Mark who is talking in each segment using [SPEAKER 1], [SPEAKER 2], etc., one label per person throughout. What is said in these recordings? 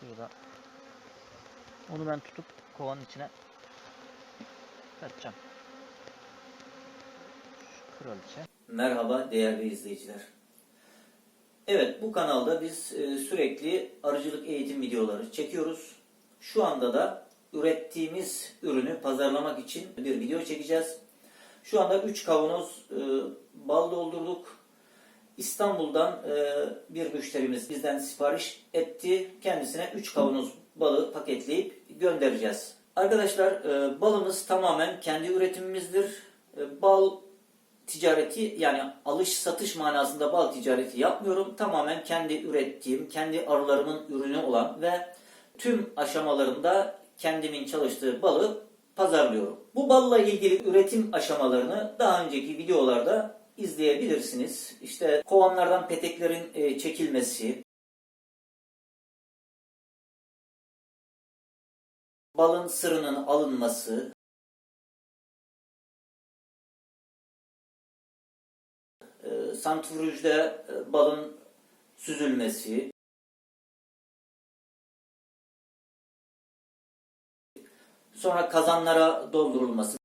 [SPEAKER 1] Şurada. Onu ben tutup kovanın içine katacağım. Şu kraliçe.
[SPEAKER 2] Merhaba değerli izleyiciler. Evet bu kanalda biz e, sürekli arıcılık eğitim videoları çekiyoruz. Şu anda da ürettiğimiz ürünü pazarlamak için bir video çekeceğiz. Şu anda 3 kavanoz e, bal doldurduk. İstanbul'dan e, bir müşterimiz bizden sipariş etti. Kendisine 3 kavanoz balı paketleyip göndereceğiz. Arkadaşlar e, balımız tamamen kendi üretimimizdir. E, bal ticareti yani alış satış manasında bal ticareti yapmıyorum. Tamamen kendi ürettiğim, kendi arılarımın ürünü olan ve tüm aşamalarında kendimin çalıştığı balı pazarlıyorum. Bu balla ilgili üretim aşamalarını daha önceki videolarda izleyebilirsiniz. İşte kovanlardan peteklerin e, çekilmesi, balın sırının alınması, e, santrifüjde e, balın süzülmesi, sonra kazanlara doldurulması,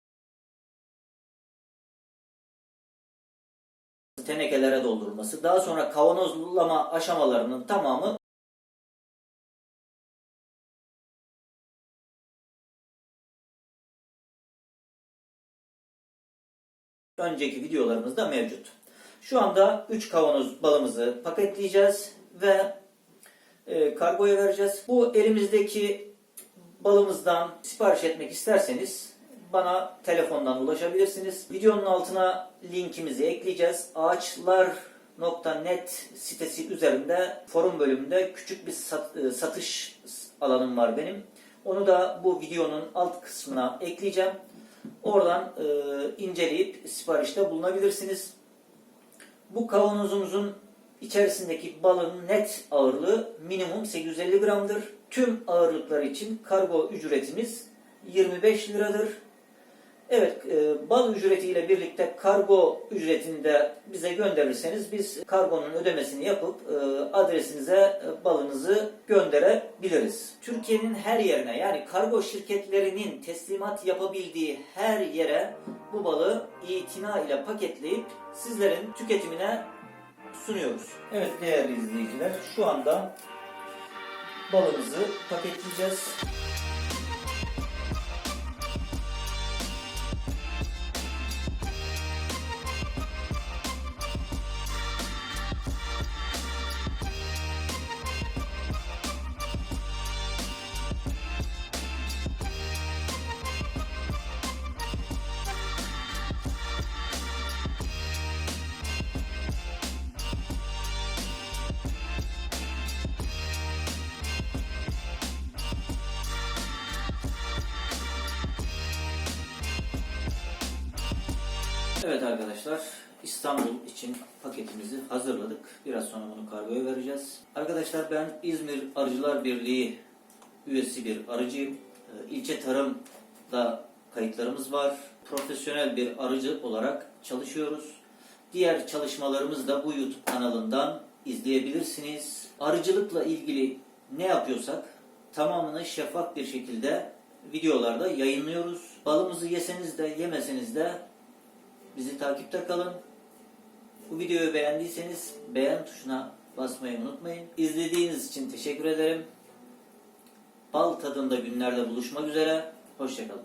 [SPEAKER 2] tenekelere doldurulması, daha sonra kavanozlama aşamalarının tamamı önceki videolarımızda mevcut. Şu anda 3 kavanoz balımızı paketleyeceğiz ve e, kargoya vereceğiz. Bu elimizdeki balımızdan sipariş etmek isterseniz bana telefondan ulaşabilirsiniz. Videonun altına linkimizi ekleyeceğiz. Ağaçlar.net sitesi üzerinde forum bölümünde küçük bir sat- e, satış alanım var benim. Onu da bu videonun alt kısmına ekleyeceğim. Oradan e, inceleyip siparişte bulunabilirsiniz. Bu kavanozumuzun içerisindeki balın net ağırlığı minimum 850 gramdır. Tüm ağırlıklar için kargo ücretimiz 25 liradır. Evet, e, bal ücretiyle birlikte kargo ücretini de bize gönderirseniz biz kargonun ödemesini yapıp e, adresinize balınızı gönderebiliriz. Türkiye'nin her yerine yani kargo şirketlerinin teslimat yapabildiği her yere bu balı itina ile paketleyip sizlerin tüketimine sunuyoruz. Evet değerli izleyiciler şu anda balımızı paketleyeceğiz. Evet arkadaşlar İstanbul için paketimizi hazırladık. Biraz sonra bunu kargoya vereceğiz. Arkadaşlar ben İzmir Arıcılar Birliği üyesi bir arıcıyım. Ee, İlçe tarımda kayıtlarımız var. Profesyonel bir arıcı olarak çalışıyoruz. Diğer çalışmalarımızı da bu YouTube kanalından izleyebilirsiniz. Arıcılıkla ilgili ne yapıyorsak tamamını şeffaf bir şekilde videolarda yayınlıyoruz. Balımızı yeseniz de yemeseniz de Bizi takipte kalın. Bu videoyu beğendiyseniz beğen tuşuna basmayı unutmayın. İzlediğiniz için teşekkür ederim. Bal tadında günlerde buluşmak üzere. Hoşçakalın.